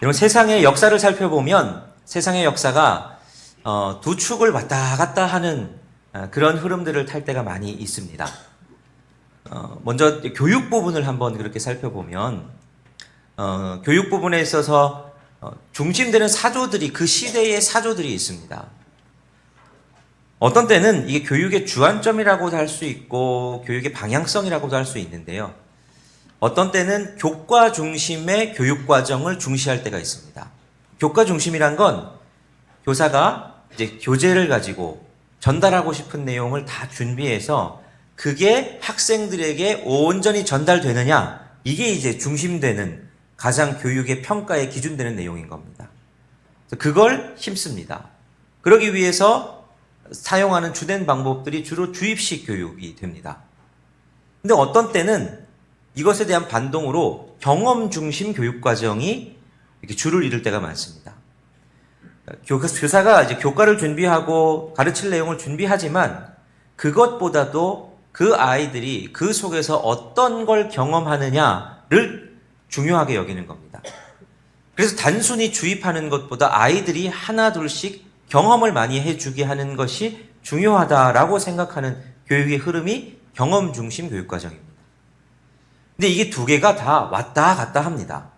이런 세상의 역사를 살펴보면 세상의 역사가 어, 두 축을 왔다 갔다 하는 어, 그런 흐름들을 탈 때가 많이 있습니다. 어, 먼저 교육 부분을 한번 그렇게 살펴보면 어, 교육 부분에 있어서 어, 중심되는 사조들이 그 시대의 사조들이 있습니다. 어떤 때는 이게 교육의 주안점이라고도 할 수 있고 교육의 방향성이라고도 할 수 있는데요. 어떤 때는 교과 중심의 교육 과정을 중시할 때가 있습니다. 교과 중심이란 건 교사가 이제 교재를 가지고 전달하고 싶은 내용을 다 준비해서 그게 학생들에게 온전히 전달되느냐 이게 이제 중심되는 가장 교육의 평가의 기준되는 내용인 겁니다. 그걸 힘씁니다. 그러기 위해서 사용하는 주된 방법들이 주로 주입식 교육이 됩니다. 근데 어떤 때는 이것에 대한 반동으로 경험 중심 교육 과정이 이렇게 줄을 이룰 때가 많습니다. 교- 교사가 이제 교과를 준비하고 가르칠 내용을 준비하지만 그것보다도 그 아이들이 그 속에서 어떤 걸 경험하느냐를 중요하게 여기는 겁니다. 그래서 단순히 주입하는 것보다 아이들이 하나 둘씩 경험을 많이 해주게 하는 것이 중요하다라고 생각하는 교육의 흐름이 경험 중심 교육 과정입니다. 근데 이게 두 개가 다 왔다 갔다 합니다.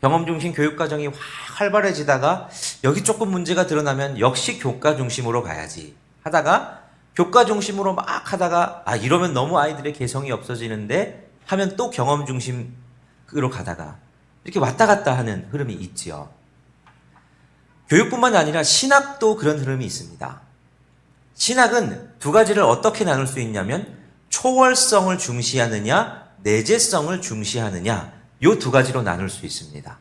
경험 중심 교육 과정이 확 활발해지다가 여기 조금 문제가 드러나면 역시 교과 중심으로 가야지 하다가 교과 중심으로 막 하다가 아 이러면 너무 아이들의 개성이 없어지는데 하면 또 경험 중심으로 가다가 이렇게 왔다 갔다 하는 흐름이 있지요. 교육뿐만 아니라 신학도 그런 흐름이 있습니다. 신학은 두 가지를 어떻게 나눌 수 있냐면 초월성을 중시하느냐, 내재성을 중시하느냐, 요 두 가지로 나눌 수 있습니다.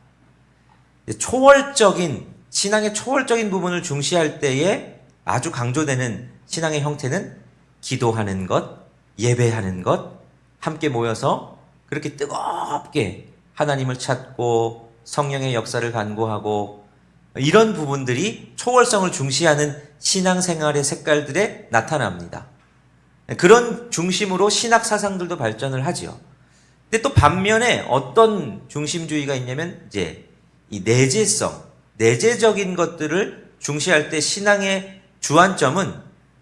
초월적인, 신앙의 초월적인 부분을 중시할 때에 아주 강조되는 신앙의 형태는 기도하는 것, 예배하는 것, 함께 모여서 그렇게 뜨겁게 하나님을 찾고 성령의 역사를 간구하고 이런 부분들이 초월성을 중시하는 신앙생활의 색깔들에 나타납니다. 그런 중심으로 신학 사상들도 발전을 하지요. 근데 또 반면에 어떤 중심주의가 있냐면 이제 이 내재성, 내재적인 것들을 중시할 때 신앙의 주안점은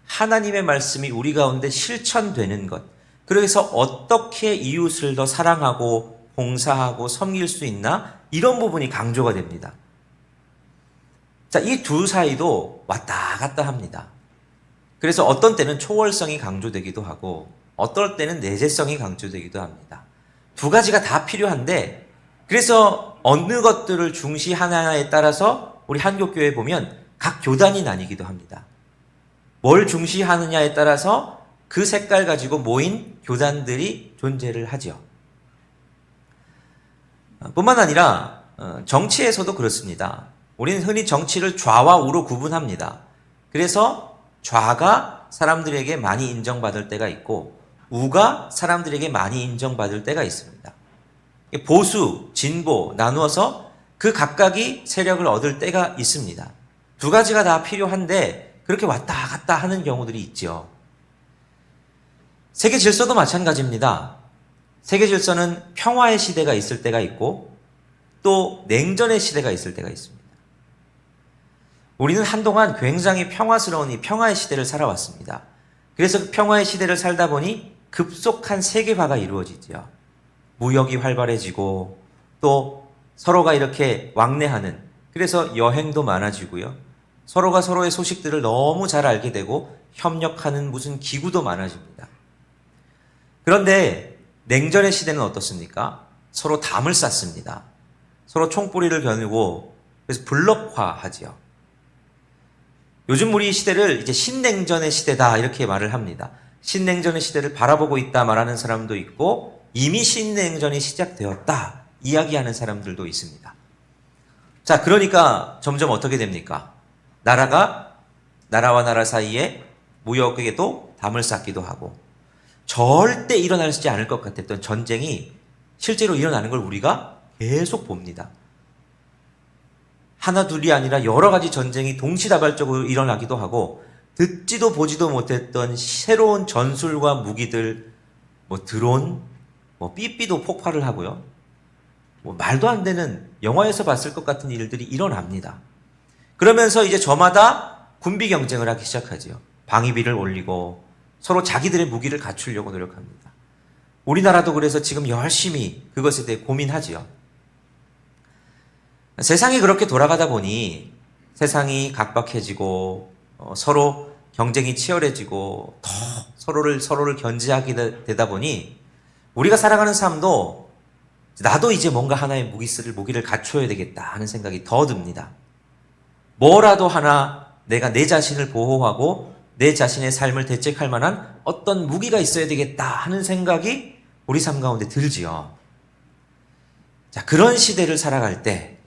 하나님의 말씀이 우리 가운데 실천되는 것. 그래서 어떻게 이웃을 더 사랑하고 봉사하고 섬길 수 있나? 이런 부분이 강조가 됩니다. 자, 이 두 사이도 왔다 갔다 합니다. 그래서 어떤 때는 초월성이 강조되기도 하고, 어떨 때는 내재성이 강조되기도 합니다. 두 가지가 다 필요한데, 그래서 어느 것들을 중시하느냐에 따라서 우리 한국교회 보면 각 교단이 나뉘기도 합니다. 뭘 중시하느냐에 따라서 그 색깔 가지고 모인 교단들이 존재를 하죠. 뿐만 아니라 어, 정치에서도 그렇습니다. 우리는 흔히 정치를 좌와 우로 구분합니다. 그래서 좌가 사람들에게 많이 인정받을 때가 있고 우가 사람들에게 많이 인정받을 때가 있습니다. 보수, 진보 나누어서 그 각각이 세력을 얻을 때가 있습니다. 두 가지가 다 필요한데 그렇게 왔다 갔다 하는 경우들이 있죠. 세계 질서도 마찬가지입니다. 세계 질서는 평화의 시대가 있을 때가 있고 또 냉전의 시대가 있을 때가 있습니다. 우리는 한동안 굉장히 평화스러운 이 평화의 시대를 살아왔습니다. 그래서 그 평화의 시대를 살다 보니 급속한 세계화가 이루어지죠. 무역이 활발해지고 또 서로가 이렇게 왕래하는 그래서 여행도 많아지고요. 서로가 서로의 소식들을 너무 잘 알게 되고 협력하는 무슨 기구도 많아집니다. 그런데 냉전의 시대는 어떻습니까? 서로 담을 쌓습니다. 서로 총뿌리를 겨누고 그래서 블록화하지요. 요즘 우리 시대를 이제 신냉전의 시대다 이렇게 말을 합니다. 신냉전의 시대를 바라보고 있다 말하는 사람도 있고 이미 신냉전이 시작되었다 이야기하는 사람들도 있습니다. 자, 그러니까 점점 어떻게 됩니까? 나라가 나라와 나라 사이에 무역에도 담을 쌓기도 하고 절대 일어나지 않을 것 같았던 전쟁이 실제로 일어나는 걸 우리가 계속 봅니다. 하나 둘이 아니라 여러 가지 전쟁이 동시다발적으로 일어나기도 하고 듣지도 보지도 못했던 새로운 전술과 무기들 뭐 드론 뭐 삐삐도 폭발을 하고요. 뭐 말도 안 되는 영화에서 봤을 것 같은 일들이 일어납니다. 그러면서 이제 저마다 군비 경쟁을 하기 시작하지요. 방위비를 올리고 서로 자기들의 무기를 갖추려고 노력합니다. 우리나라도 그래서 지금 열심히 그것에 대해 고민하지요. 세상이 그렇게 돌아가다 보니 세상이 각박해지고 어, 서로 경쟁이 치열해지고 더 서로를 서로를 견제하게 되- 되다 보니 우리가 살아가는 삶도 나도 이제 뭔가 하나의 무기를 무기를 갖춰야 되겠다 하는 생각이 더 듭니다. 뭐라도 하나 내가 내 자신을 보호하고 내 자신의 삶을 대책할 만한 어떤 무기가 있어야 되겠다 하는 생각이 우리 삶 가운데 들지요. 자, 그런 시대를 살아갈 때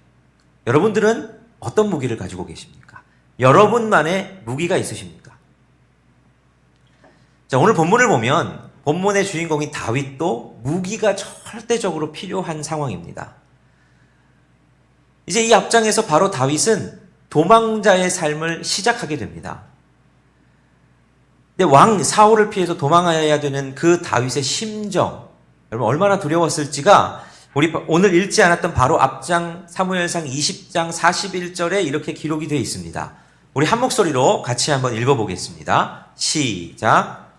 여러분들은 어떤 무기를 가지고 계십니까? 여러분만의 무기가 있으십니까? 자, 오늘 본문을 보면 본문의 주인공인 다윗도 무기가 절대적으로 필요한 상황입니다. 이제 이 앞장에서 바로 다윗은 도망자의 삶을 시작하게 됩니다. 근데 왕 사울을 피해서 도망해야 되는 그 다윗의 심정, 여러분 얼마나 두려웠을지가 우리 오늘 읽지 않았던 바로 앞장 사무엘상 20장 41절에 이렇게 기록이 되어 있습니다. 우리 한 목소리로 같이 한번 읽어보겠습니다. 시작.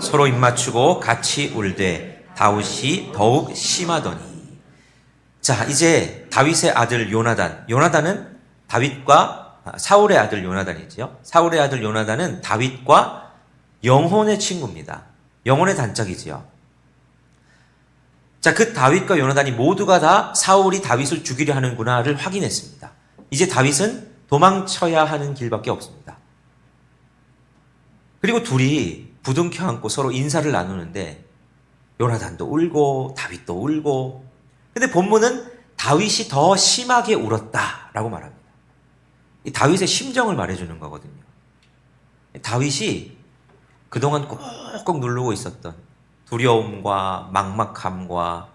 서로 입맞추고 같이 울되 다윗이 더욱 심하더니. 자 이제 다윗의 아들 요나단. 요나단은 다윗과 아, 사울의 아들 요나단이지요. 사울의 아들 요나단은 다윗과 영혼의 친구입니다. 영혼의 단짝이지요. 자 그 다윗과 요나단이 모두가 다 사울이 다윗을 죽이려 하는구나를 확인했습니다. 이제 다윗은 도망쳐야 하는 길밖에 없습니다. 그리고 둘이 부둥켜 안고 서로 인사를 나누는데 요나단도 울고 다윗도 울고 근데 본문은 다윗이 더 심하게 울었다라고 말합니다. 이 다윗의 심정을 말해주는 거거든요. 다윗이 그동안 꼭꼭 누르고 있었던 두려움과 막막함과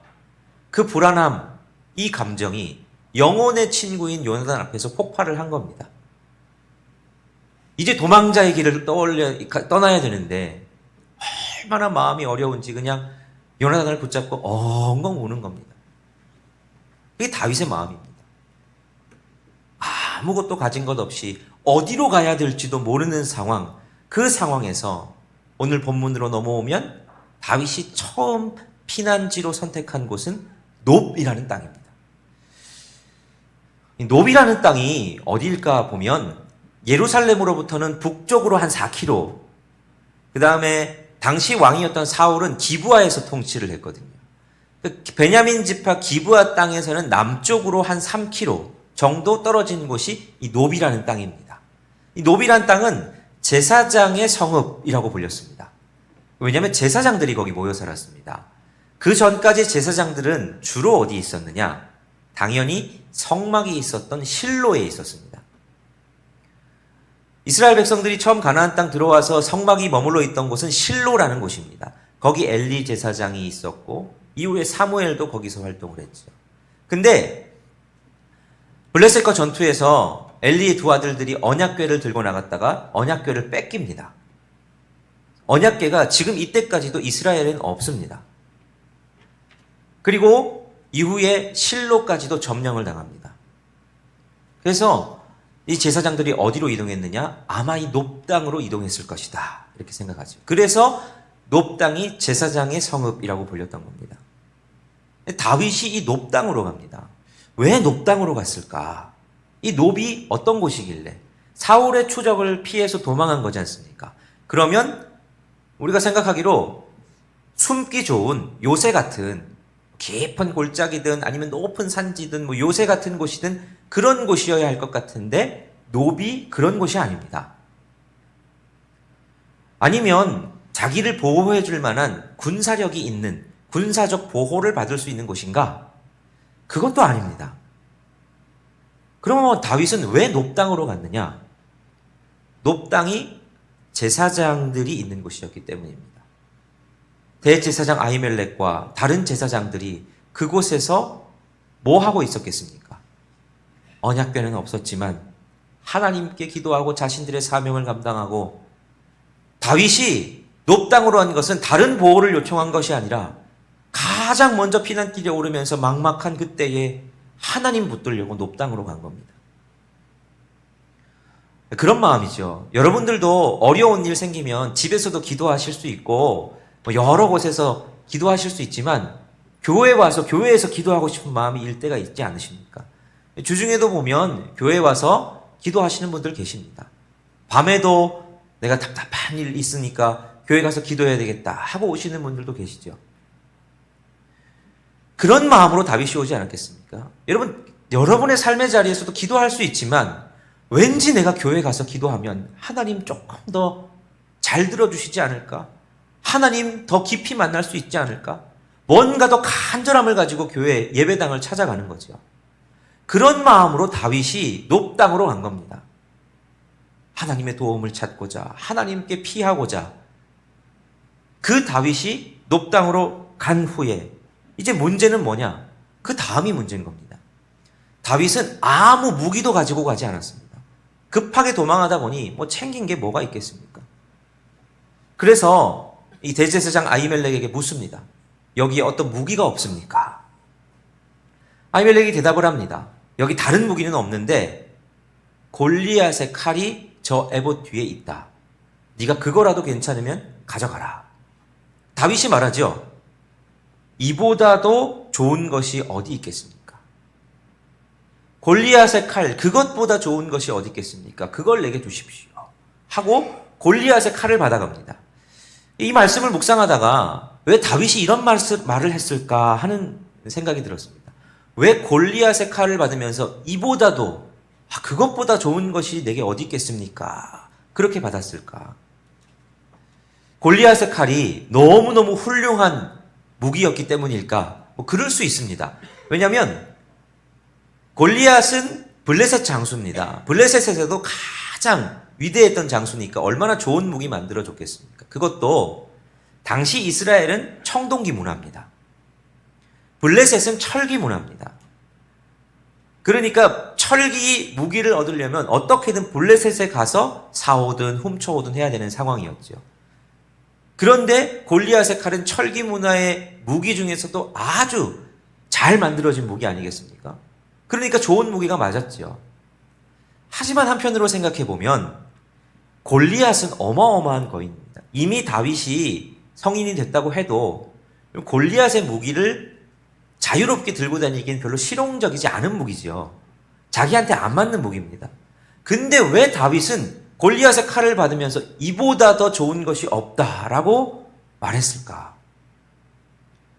그 불안함, 이 감정이 영혼의 친구인 요나단 앞에서 폭발을 한 겁니다. 이제 도망자의 길을 떠올려, 떠나야 되는데, 얼마나 마음이 어려운지 그냥 요나단을 붙잡고 엉엉 우는 겁니다. 그게 다윗의 마음입니다. 아무것도 가진 것 없이 어디로 가야 될지도 모르는 상황, 그 상황에서 오늘 본문으로 넘어오면 다윗이 처음 피난지로 선택한 곳은 높이라는 땅입니다. 이 높이라는 땅이 어디일까 보면 예루살렘으로부터는 북쪽으로 한 4km, 그 다음에 당시 왕이었던 사울은 기부아에서 통치를 했거든요. 그 베냐민 지파 기부아 땅에서는 남쪽으로 한 3km 정도 떨어진 곳이 이 노비라는 땅입니다. 이 노비라는 땅은 제사장의 성읍이라고 불렸습니다. 왜냐하면 제사장들이 거기 모여 살았습니다. 그 전까지 제사장들은 주로 어디 있었느냐? 당연히 성막이 있었던 실로에 있었습니다. 이스라엘 백성들이 처음 가나안 땅 들어와서 성막이 머물러 있던 곳은 실로라는 곳입니다. 거기 엘리 제사장이 있었고 이후에 사무엘도 거기서 활동을 했죠. 근데 블레셋과 전투에서 엘리의 두 아들들이 언약궤를 들고 나갔다가 언약궤를 뺏깁니다. 언약궤가 지금 이때까지도 이스라엘에는 없습니다. 그리고 이후에 실로까지도 점령을 당합니다. 그래서 이 제사장들이 어디로 이동했느냐? 아마 이 높당으로 이동했을 것이다. 이렇게 생각하죠. 그래서 높당이 제사장의 성읍이라고 불렸던 겁니다. 다윗이 이 높당으로 갑니다. 왜 높당으로 갔을까? 이 높이 어떤 곳이길래? 사울의 추적을 피해서 도망한 거지 않습니까? 그러면 우리가 생각하기로 숨기 좋은 요새 같은 깊은 골짜기든 아니면 높은 산지든 뭐 요새 같은 곳이든 그런 곳이어야 할 것 같은데 노비 그런 곳이 아닙니다. 아니면 자기를 보호해 줄 만한 군사력이 있는 군사적 보호를 받을 수 있는 곳인가? 그것도 아닙니다. 그러면 다윗은 왜 높당으로 갔느냐? 높당이 제사장들이 있는 곳이었기 때문입니다. 대제사장 아이멜렉과 다른 제사장들이 그곳에서 뭐 하고 있었겠습니까? 언약궤는 없었지만 하나님께 기도하고 자신들의 사명을 감당하고 다윗이 높당으로 한 것은 다른 보호를 요청한 것이 아니라 가장 먼저 피난길에 오르면서 막막한 그때에 하나님 붙들려고 높당으로 간 겁니다. 그런 마음이죠. 여러분들도 어려운 일 생기면 집에서도 기도하실 수 있고 뭐 여러 곳에서 기도하실 수 있지만 교회 와서 교회에서 기도하고 싶은 마음이 일 때가 있지 않으십니까? 주중에도 보면 교회 와서 기도하시는 분들 계십니다. 밤에도 내가 답답한 일 있으니까 교회 가서 기도해야 되겠다 하고 오시는 분들도 계시죠. 그런 마음으로 다윗이 오지 않았겠습니까? 여러분, 여러분의 삶의 자리에서도 기도할 수 있지만 왠지 내가 교회 가서 기도하면 하나님 조금 더 잘 들어주시지 않을까? 하나님 더 깊이 만날 수 있지 않을까? 뭔가 더 간절함을 가지고 교회 예배당을 찾아가는 거죠. 그런 마음으로 다윗이 높당으로 간 겁니다. 하나님의 도움을 찾고자, 하나님께 피하고자, 그 다윗이 높당으로 간 후에, 이제 문제는 뭐냐? 그 다음이 문제인 겁니다. 다윗은 아무 무기도 가지고 가지 않았습니다. 급하게 도망하다 보니 뭐 챙긴 게 뭐가 있겠습니까? 그래서 이 대제사장 아이멜렉에게 묻습니다. 여기에 어떤 무기가 없습니까? 아이멜렉이 대답을 합니다. 여기 다른 무기는 없는데 골리앗의 칼이 저 에봇 뒤에 있다. 네가 그거라도 괜찮으면 가져가라. 다윗이 말하죠. 이보다도 좋은 것이 어디 있겠습니까? 골리앗의 칼 그것보다 좋은 것이 어디 있겠습니까? 그걸 내게 주십시오. 하고 골리앗의 칼을 받아갑니다. 이 말씀을 묵상하다가 왜 다윗이 이런 말을 했을까 하는 생각이 들었습니다. 왜 골리앗의 칼을 받으면서 이보다도 아, 그것보다 좋은 것이 내게 어디 있겠습니까? 그렇게 받았을까? 골리앗의 칼이 너무너무 훌륭한 무기였기 때문일까? 뭐 그럴 수 있습니다. 왜냐하면 골리앗은 블레셋 장수입니다. 블레셋에서도 가장 위대했던 장수니까 얼마나 좋은 무기 만들어 줬겠습니까? 그것도 당시 이스라엘은 청동기 문화입니다. 블레셋은 철기 문화입니다. 그러니까 철기 무기를 얻으려면 어떻게든 블레셋에 가서 사오든 훔쳐오든 해야 되는 상황이었죠. 그런데 골리앗의 칼은 철기 문화의 무기 중에서도 아주 잘 만들어진 무기 아니겠습니까? 그러니까 좋은 무기가 맞았죠. 하지만 한편으로 생각해 보면 골리앗은 어마어마한 거인입니다. 이미 다윗이 성인이 됐다고 해도 골리앗의 무기를 자유롭게 들고 다니기엔 별로 실용적이지 않은 무기지요. 자기한테 안 맞는 무기입니다. 근데 왜 다윗은 골리앗의 칼을 받으면서 이보다 더 좋은 것이 없다라고 말했을까?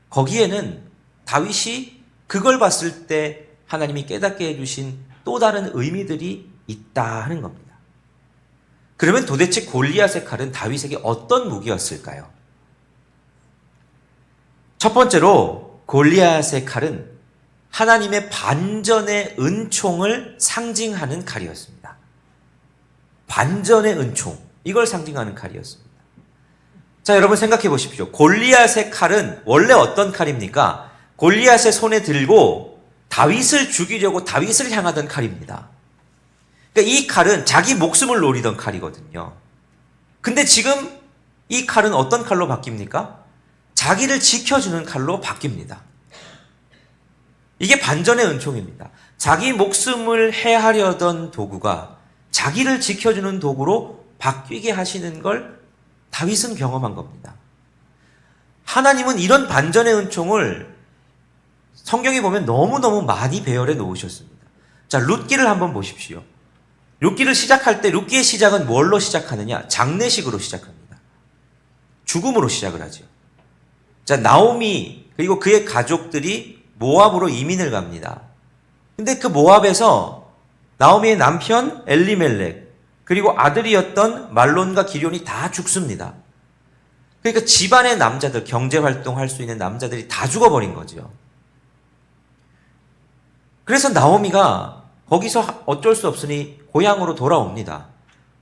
거기에는 다윗이 그걸 봤을 때 하나님이 깨닫게 해주신 또 다른 의미들이 있다 하는 겁니다. 그러면 도대체 골리앗의 칼은 다윗에게 어떤 무기였을까요? 첫 번째로 골리앗의 칼은 하나님의 반전의 은총을 상징하는 칼이었습니다. 반전의 은총. 이걸 상징하는 칼이었습니다. 자, 여러분 생각해 보십시오. 골리앗의 칼은 원래 어떤 칼입니까? 골리앗의 손에 들고 다윗을 죽이려고 다윗을 향하던 칼입니다. 그러니까 이 칼은 자기 목숨을 노리던 칼이거든요. 근데 지금 이 칼은 어떤 칼로 바뀝니까? 자기를 지켜주는 칼로 바뀝니다. 이게 반전의 은총입니다. 자기 목숨을 해하려던 도구가 자기를 지켜주는 도구로 바뀌게 하시는 걸 다윗은 경험한 겁니다. 하나님은 이런 반전의 은총을 성경에 보면 너무너무 많이 배열해 놓으셨습니다. 자, 룻기를 한번 보십시오. 룻기를 시작할 때 룻기의 시작은 뭘로 시작하느냐? 장례식으로 시작합니다. 죽음으로 시작을 하죠. 자, 나오미 그리고 그의 가족들이 모압으로 이민을 갑니다. 근데 그 모압에서 나오미의 남편 엘리멜렉 그리고 아들이었던 말론과 기련이 다 죽습니다. 그러니까 집안의 남자들 경제 활동할 수 있는 남자들이 다 죽어버린 거죠. 그래서 나오미가 거기서 어쩔 수 없으니 고향으로 돌아옵니다.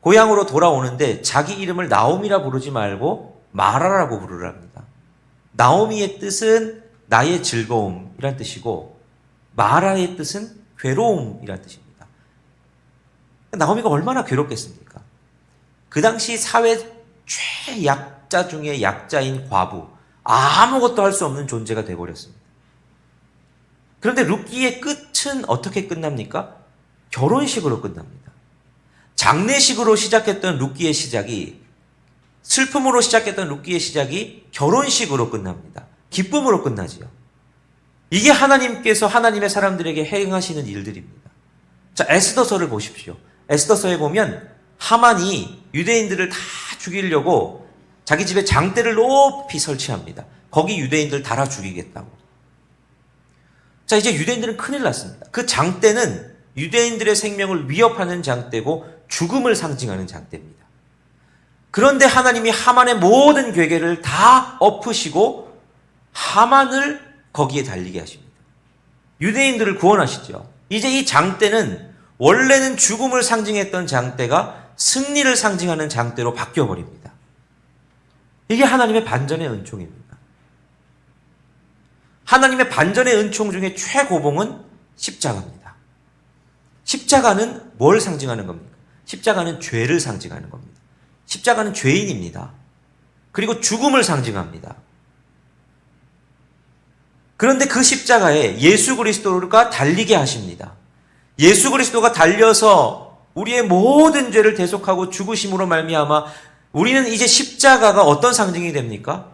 고향으로 돌아오는데 자기 이름을 나오미라 부르지 말고 마라라고 부르랍니다. 나오미의 뜻은 나의 즐거움이란 뜻이고 마라의 뜻은 괴로움이란 뜻입니다. 나오미가 얼마나 괴롭겠습니까? 그 당시 사회 최약자 중에 약자인 과부, 아무것도 할 수 없는 존재가 되어버렸습니다. 그런데 룻기의 끝은 어떻게 끝납니까? 결혼식으로 끝납니다. 장례식으로 시작했던 룻기의 시작이 슬픔으로 시작했던 룻기의 시작이 결혼식으로 끝납니다. 기쁨으로 끝나지요. 이게 하나님께서 하나님의 사람들에게 행하시는 일들입니다. 자, 에스더서를 보십시오. 에스더서에 보면 하만이 유대인들을 다 죽이려고 자기 집에 장대를 높이 설치합니다. 거기 유대인들 달아 죽이겠다고. 자, 이제 유대인들은 큰일 났습니다. 그 장대는 유대인들의 생명을 위협하는 장대고 죽음을 상징하는 장대입니다. 그런데 하나님이 하만의 모든 괴계를 다 엎으시고 하만을 거기에 달리게 하십니다. 유대인들을 구원하시죠. 이제 이 장대는 원래는 죽음을 상징했던 장대가 승리를 상징하는 장대로 바뀌어 버립니다. 이게 하나님의 반전의 은총입니다. 하나님의 반전의 은총 중에 최고봉은 십자가입니다. 십자가는 뭘 상징하는 겁니까? 십자가는 죄를 상징하는 겁니다. 십자가는 죄인입니다. 그리고 죽음을 상징합니다. 그런데 그 십자가에 예수 그리스도가 달리게 하십니다. 예수 그리스도가 달려서 우리의 모든 죄를 대속하고 죽으심으로 말미암아 우리는 이제 십자가가 어떤 상징이 됩니까?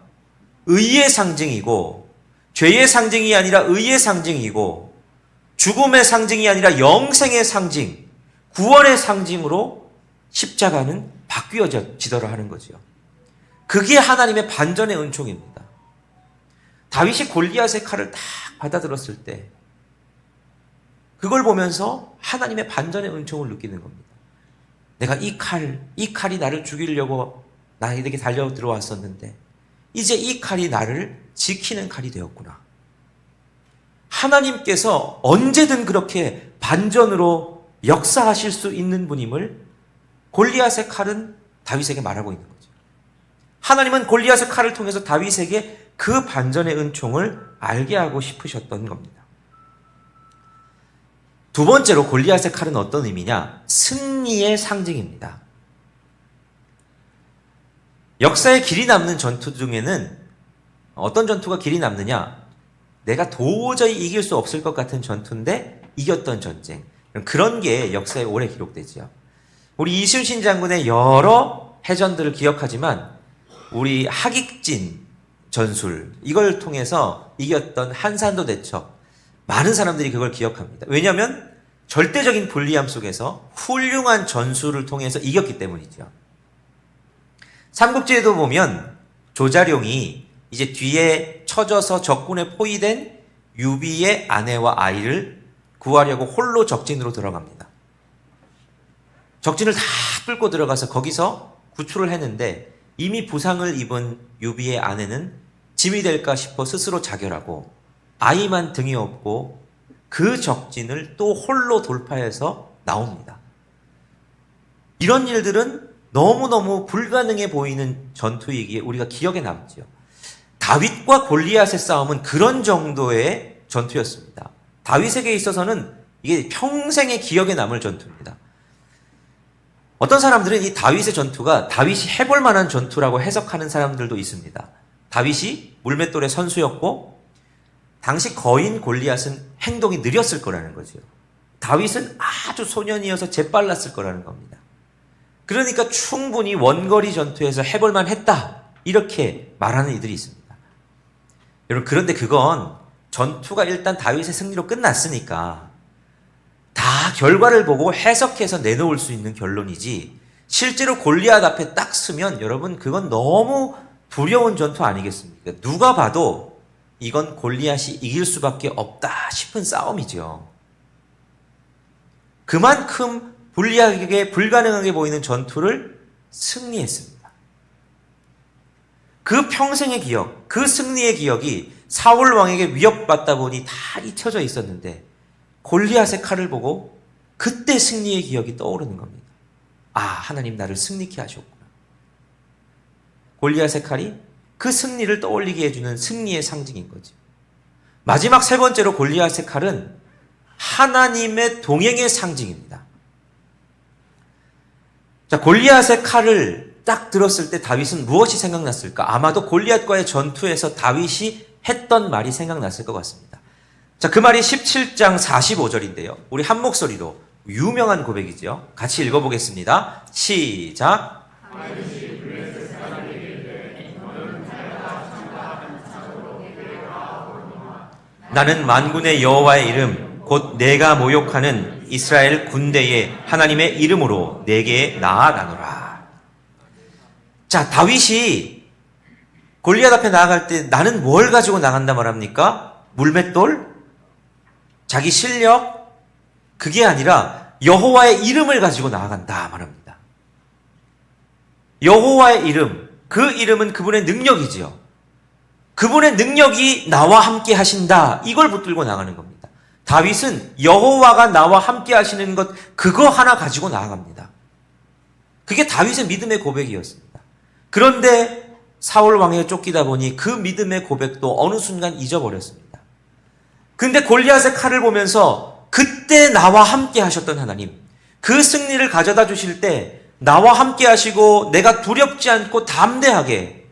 의의 상징이고 죄의 상징이 아니라 의의 상징이고 죽음의 상징이 아니라 영생의 상징, 구원의 상징으로 십자가는 바뀌어지더라 하는 거죠. 그게 하나님의 반전의 은총입니다. 다윗이 골리앗의 칼을 딱 받아들었을 때 그걸 보면서 하나님의 반전의 은총을 느끼는 겁니다. 내가 이 칼, 이 칼이 나를 죽이려고 나에게 달려 들어왔었는데 이제 이 칼이 나를 지키는 칼이 되었구나. 하나님께서 언제든 그렇게 반전으로 역사하실 수 있는 분임을 골리앗의 칼은 다윗에게 말하고 있는 거죠. 하나님은 골리앗의 칼을 통해서 다윗에게 그 반전의 은총을 알게 하고 싶으셨던 겁니다. 두 번째로 골리앗의 칼은 어떤 의미냐? 승리의 상징입니다. 역사에 길이 남는 전투 중에는 어떤 전투가 길이 남느냐? 내가 도저히 이길 수 없을 것 같은 전투인데 이겼던 전쟁. 그런 게 역사에 오래 기록되지요. 우리 이순신 장군의 여러 해전들을 기억하지만 우리 하익진 전술 이걸 통해서 이겼던 한산도 대첩 많은 사람들이 그걸 기억합니다. 왜냐하면 절대적인 불리함 속에서 훌륭한 전술을 통해서 이겼기 때문이죠. 삼국지에도 보면 조자룡이 이제 뒤에 쳐져서 적군에 포위된 유비의 아내와 아이를 구하려고 홀로 적진으로 들어갑니다. 적진을 다 뚫고 들어가서 거기서 구출을 했는데 이미 부상을 입은 유비의 아내는 짐이 될까 싶어 스스로 자결하고 아이만 등이 없고 그 적진을 또 홀로 돌파해서 나옵니다. 이런 일들은 너무너무 불가능해 보이는 전투이기에 우리가 기억에 남죠. 다윗과 골리앗의 싸움은 그런 정도의 전투였습니다. 다윗에게 있어서는 이게 평생의 기억에 남을 전투입니다. 어떤 사람들은 이 다윗의 전투가 다윗이 해볼 만한 전투라고 해석하는 사람들도 있습니다. 다윗이 물맷돌의 선수였고 당시 거인 골리앗은 행동이 느렸을 거라는 거죠. 다윗은 아주 소년이어서 재빨랐을 거라는 겁니다. 그러니까 충분히 원거리 전투에서 해볼 만했다 이렇게 말하는 이들이 있습니다. 여러분 그런데 그건 전투가 일단 다윗의 승리로 끝났으니까 다 결과를 보고 해석해서 내놓을 수 있는 결론이지 실제로 골리앗 앞에 딱 서면 여러분 그건 너무 두려운 전투 아니겠습니까? 누가 봐도 이건 골리앗이 이길 수밖에 없다 싶은 싸움이죠. 그만큼 불리하게 불가능하게 보이는 전투를 승리했습니다. 그 평생의 기억, 그 승리의 기억이 사울 왕에게 위협받다 보니 다 잊혀져 있었는데 골리앗의 칼을 보고 그때 승리의 기억이 떠오르는 겁니다. 아, 하나님 나를 승리케 하셨구나. 골리앗의 칼이 그 승리를 떠올리게 해주는 승리의 상징인 거죠. 마지막 세 번째로 골리앗의 칼은 하나님의 동행의 상징입니다. 자, 골리앗의 칼을 딱 들었을 때 다윗은 무엇이 생각났을까? 아마도 골리앗과의 전투에서 다윗이 했던 말이 생각났을 것 같습니다. 자, 그 말이 17장 45절인데요. 우리 한 목소리로 유명한 고백이죠. 같이 읽어보겠습니다. 시작. 나는 만군의 여호와의 이름 곧 내가 모욕하는 이스라엘 군대의 하나님의 이름으로 내게 나아가노라. 자, 다윗이 골리앗 앞에 나아갈 때 나는 뭘 가지고 나간다 말합니까? 물맷돌? 자기 실력? 그게 아니라 여호와의 이름을 가지고 나아간다 말합니다. 여호와의 이름, 그 이름은 그분의 능력이지요. 그분의 능력이 나와 함께 하신다. 이걸 붙들고 나가는 겁니다. 다윗은 여호와가 나와 함께 하시는 것 그거 하나 가지고 나아갑니다. 그게 다윗의 믿음의 고백이었습니다. 그런데 사울 왕에 쫓기다 보니 그 믿음의 고백도 어느 순간 잊어버렸습니다. 근데 골리앗의 칼을 보면서 그때 나와 함께 하셨던 하나님, 그 승리를 가져다 주실 때 나와 함께 하시고 내가 두렵지 않고 담대하게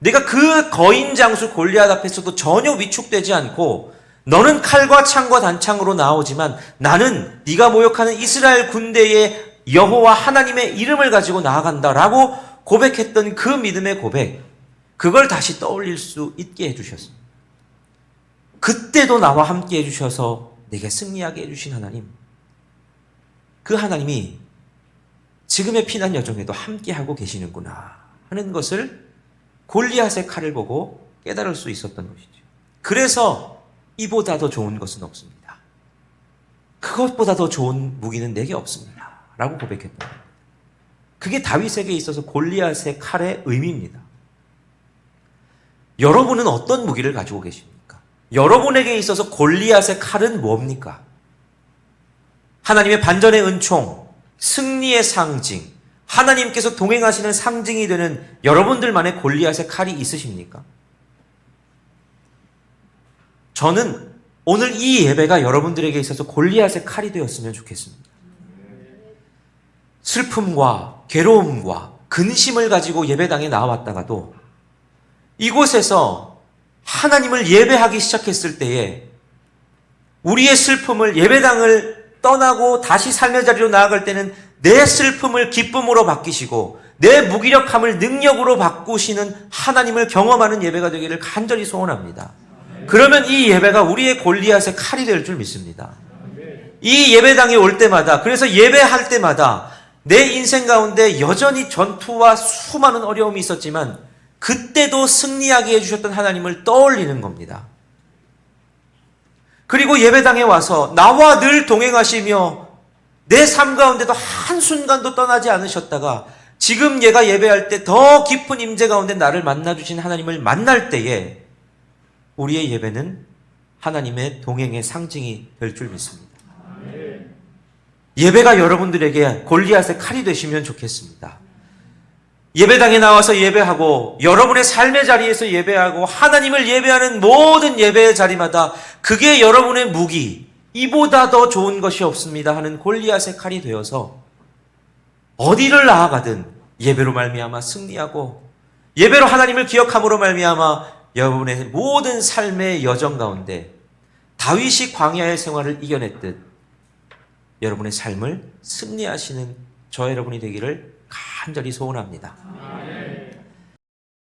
내가 그 거인 장수 골리앗 앞에서도 전혀 위축되지 않고 너는 칼과 창과 단창으로 나오지만 나는 네가 모욕하는 이스라엘 군대의 여호와 하나님의 이름을 가지고 나아간다라고 고백했던 그 믿음의 고백 그걸 다시 떠올릴 수 있게 해주셨습니다. 그때도 나와 함께 해주셔서 내게 승리하게 해주신 하나님 그 하나님이 지금의 피난 여정에도 함께 하고 계시는구나 하는 것을 골리앗의 칼을 보고 깨달을 수 있었던 것이죠. 그래서 이보다 더 좋은 것은 없습니다. 그것보다 더 좋은 무기는 내게 없습니다. 라고 고백했던 겁니다. 그게 다윗에게 있어서 골리앗의 칼의 의미입니다. 여러분은 어떤 무기를 가지고 계십니까? 여러분에게 있어서 골리앗의 칼은 뭡니까? 하나님의 반전의 은총, 승리의 상징, 하나님께서 동행하시는 상징이 되는 여러분들만의 골리앗의 칼이 있으십니까? 저는 오늘 이 예배가 여러분들에게 있어서 골리앗의 칼이 되었으면 좋겠습니다. 슬픔과 괴로움과 근심을 가지고 예배당에 나왔다가도 이곳에서 하나님을 예배하기 시작했을 때에 우리의 슬픔을 예배당을 떠나고 다시 삶의 자리로 나아갈 때는 내 슬픔을 기쁨으로 바뀌시고 내 무기력함을 능력으로 바꾸시는 하나님을 경험하는 예배가 되기를 간절히 소원합니다. 그러면 이 예배가 우리의 골리앗의 칼이 될 줄 믿습니다. 이 예배당에 올 때마다 그래서 예배할 때마다 내 인생 가운데 여전히 전투와 수많은 어려움이 있었지만 그때도 승리하게 해주셨던 하나님을 떠올리는 겁니다. 그리고 예배당에 와서 나와 늘 동행하시며 내 삶 가운데도 한순간도 떠나지 않으셨다가 지금 얘가 예배할 때 더 깊은 임재 가운데 나를 만나주신 하나님을 만날 때에 우리의 예배는 하나님의 동행의 상징이 될 줄 믿습니다. 예배가 여러분들에게 골리앗의 칼이 되시면 좋겠습니다. 예배당에 나와서 예배하고 여러분의 삶의 자리에서 예배하고 하나님을 예배하는 모든 예배의 자리마다 그게 여러분의 무기 이보다 더 좋은 것이 없습니다 하는 골리앗의 칼이 되어서 어디를 나아가든 예배로 말미암아 승리하고 예배로 하나님을 기억함으로 말미암아 여러분의 모든 삶의 여정 가운데 다윗이 광야의 생활을 이겨냈듯 여러분의 삶을 승리하시는 저 여러분이 되기를 간절히 소원합니다.